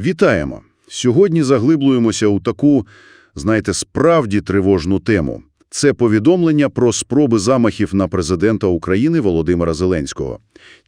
Вітаємо! Сьогодні заглиблюємося у таку, знаєте, справді тривожну тему. Це повідомлення про спроби замахів на президента України Володимира Зеленського.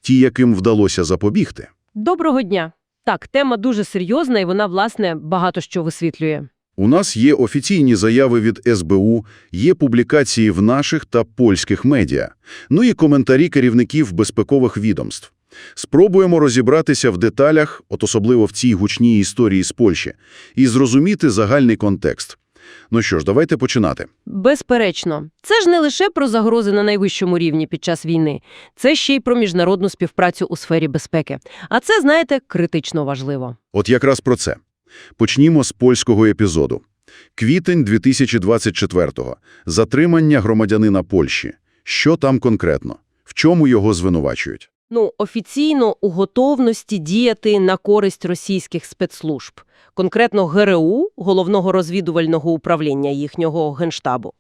Ті, яким вдалося запобігти. Доброго дня. Так, тема дуже серйозна і вона, власне, багато що висвітлює. У нас є офіційні заяви від СБУ, є публікації в наших та польських медіа, ну і коментарі керівників безпекових відомств. Спробуємо розібратися в деталях, от особливо в цій гучній історії з Польщі, і зрозуміти загальний контекст. Ну що ж, давайте починати. Безперечно, це ж не лише про загрози на найвищому рівні під час війни. Це ще й про міжнародну співпрацю у сфері безпеки. А це, знаєте, критично важливо. От якраз про це. Почнімо з польського епізоду. Квітень 2024-го. Затримання громадянина Польщі. Що там конкретно? В чому його звинувачують? Ну, офіційно у готовності діяти на користь російських спецслужб, конкретно ГРУ, Головного розвідувального управління їхнього генштабу.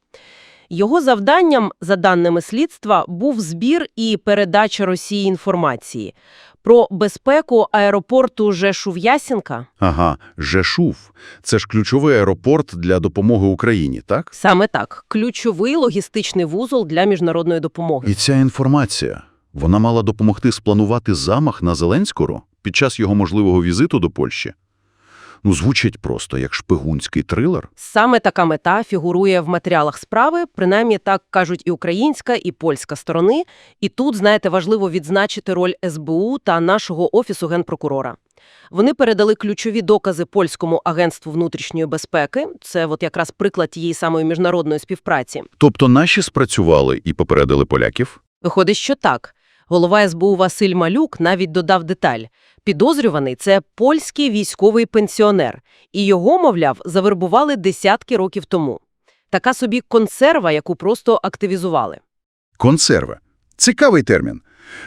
Його завданням, за даними слідства, був збір і передача Росії інформації про безпеку аеропорту Жешув-Ясінка. Ага, Жешув. Це ж ключовий аеропорт для допомоги Україні, так? Саме так, ключовий логістичний вузол для міжнародної допомоги. І ця інформація, вона мала допомогти спланувати замах на Зеленського під час його можливого візиту до Польщі? Ну, звучить просто як шпигунський трилер. Саме така мета фігурує в матеріалах справи, принаймні так кажуть і українська, і польська сторони. І тут, знаєте, важливо відзначити роль СБУ та нашого Офісу Генпрокурора. Вони передали ключові докази Польському агентству внутрішньої безпеки. Це от якраз приклад тієї самої міжнародної співпраці. Тобто наші спрацювали і попередили поляків? Виходить, що так. Голова СБУ Василь Малюк навіть додав деталь. Підозрюваний – це польський військовий пенсіонер. І його, мовляв, завербували десятки років тому. Така собі консерва, яку просто активізували. Консерва. Цікавий термін.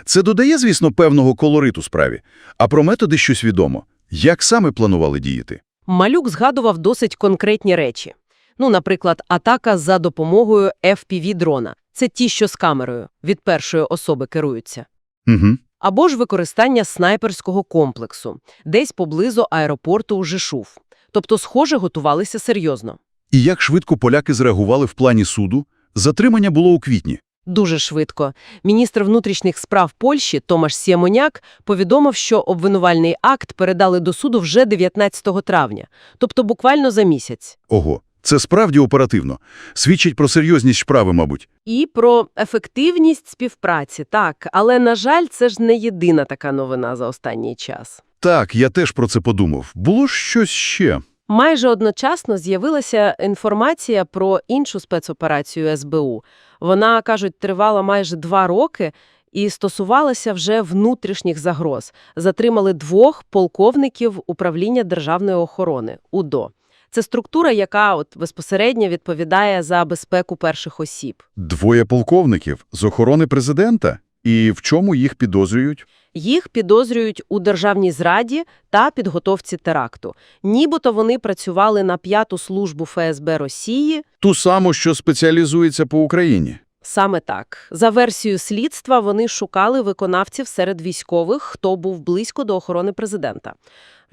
Це додає, звісно, певного колориту справі. А про методи щось відомо. Як саме планували діяти? Малюк згадував досить конкретні речі. Ну, наприклад, атака за допомогою FPV-дрона. Це ті, що з камерою, від першої особи керуються. Угу. Або ж використання снайперського комплексу, десь поблизу аеропорту у Жешув. Тобто, схоже, готувалися серйозно. І як швидко поляки зреагували в плані суду? Затримання було у квітні. Дуже швидко. Міністр внутрішніх справ Польщі Томаш Сємоняк повідомив, що обвинувальний акт передали до суду вже 19 травня, тобто буквально за місяць. Ого, це справді оперативно. Свідчить про серйозність справи, мабуть. І про ефективність співпраці, так. Але, на жаль, це ж не єдина така новина за останній час. Так, я теж про це подумав. Було ж щось ще. Майже одночасно з'явилася інформація про іншу спецоперацію СБУ. Вона, кажуть, тривала майже два роки і стосувалася вже внутрішніх загроз. Затримали двох полковників управління державної охорони УДО. Це структура, яка от безпосередньо відповідає за безпеку перших осіб. Двоє полковників з охорони президента? І в чому їх підозрюють? Їх підозрюють у державній зраді та підготовці теракту. Нібито вони працювали на п'яту службу ФСБ Росії. Ту саму, що спеціалізується по Україні. Саме так. За версією слідства, вони шукали виконавців серед військових, хто був близько до охорони президента,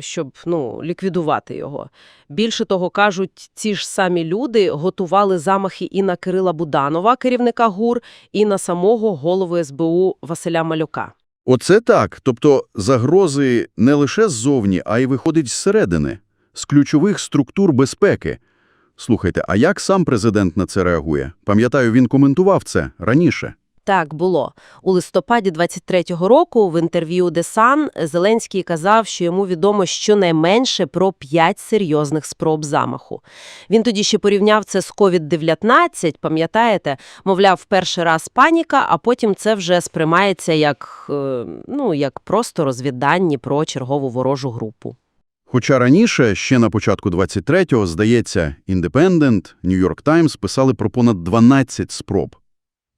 щоб, ну, ліквідувати його. Більше того, кажуть, ці ж самі люди готували замахи і на Кирила Буданова, керівника ГУР, і на самого голову СБУ Василя Малюка. Оце так. Тобто загрози не лише ззовні, а й виходить зсередини, з ключових структур безпеки. Слухайте, а як сам президент на це реагує? Пам'ятаю, він коментував це раніше. Так, було. У листопаді 23-го року в інтерв'ю Sun Зеленський казав, що йому відомо щонайменше про п'ять серйозних спроб замаху. Він тоді ще порівняв це з COVID-19, пам'ятаєте? Мовляв, перший раз паніка, а потім це вже сприймається як, е, ну, як просто розвіддані про чергову ворожу групу. Хоча раніше, ще на початку 23-го, здається, Independent, New York Times писали про понад 12 спроб.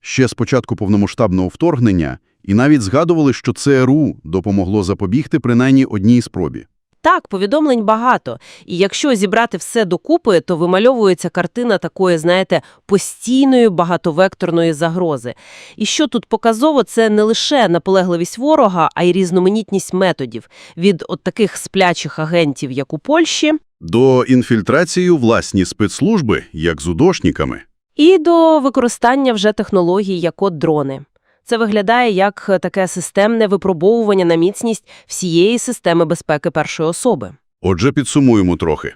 Ще з початку повномасштабного вторгнення і навіть згадували, що ЦРУ допомогло запобігти принаймні одній спробі. Так, повідомлень багато. І якщо зібрати все докупи, то вимальовується картина такої, знаєте, постійної багатовекторної загрози. І що тут показово, це не лише наполегливість ворога, а й різноманітність методів. Від от таких сплячих агентів, як у Польщі, До інфільтрації у власні спецслужби, як з удошниками. І до використання вже технологій, як от дрони. Це виглядає як таке системне випробовування на міцність всієї системи безпеки першої особи. Отже, підсумуємо трохи.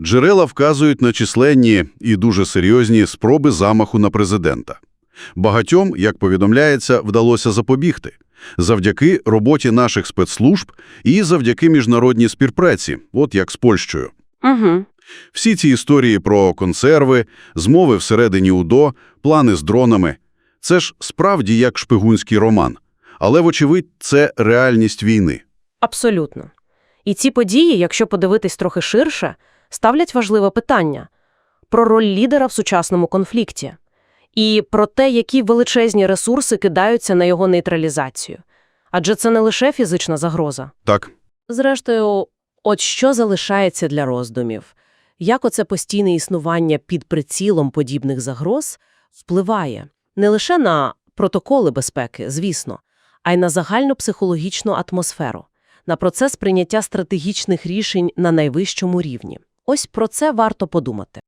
Джерела вказують на численні і дуже серйозні спроби замаху на президента. Багатьом, як повідомляється, вдалося запобігти. Завдяки роботі наших спецслужб і завдяки міжнародній співпраці, от як з Польщею. Угу. Всі ці історії про консерви, змови всередині УДО, плани з дронами – це ж справді як шпигунський роман. Але, вочевидь, це реальність війни. Абсолютно. І ці події, якщо подивитись трохи ширше, ставлять важливе питання про роль лідера в сучасному конфлікті і про те, які величезні ресурси кидаються на його нейтралізацію. Адже це не лише фізична загроза. Так, Зрештою, от що залишається для роздумів? Як оце постійне існування під прицілом подібних загроз впливає не лише на протоколи безпеки, звісно, а й на загальну психологічну атмосферу, на процес прийняття стратегічних рішень на найвищому рівні. Ось про це варто подумати.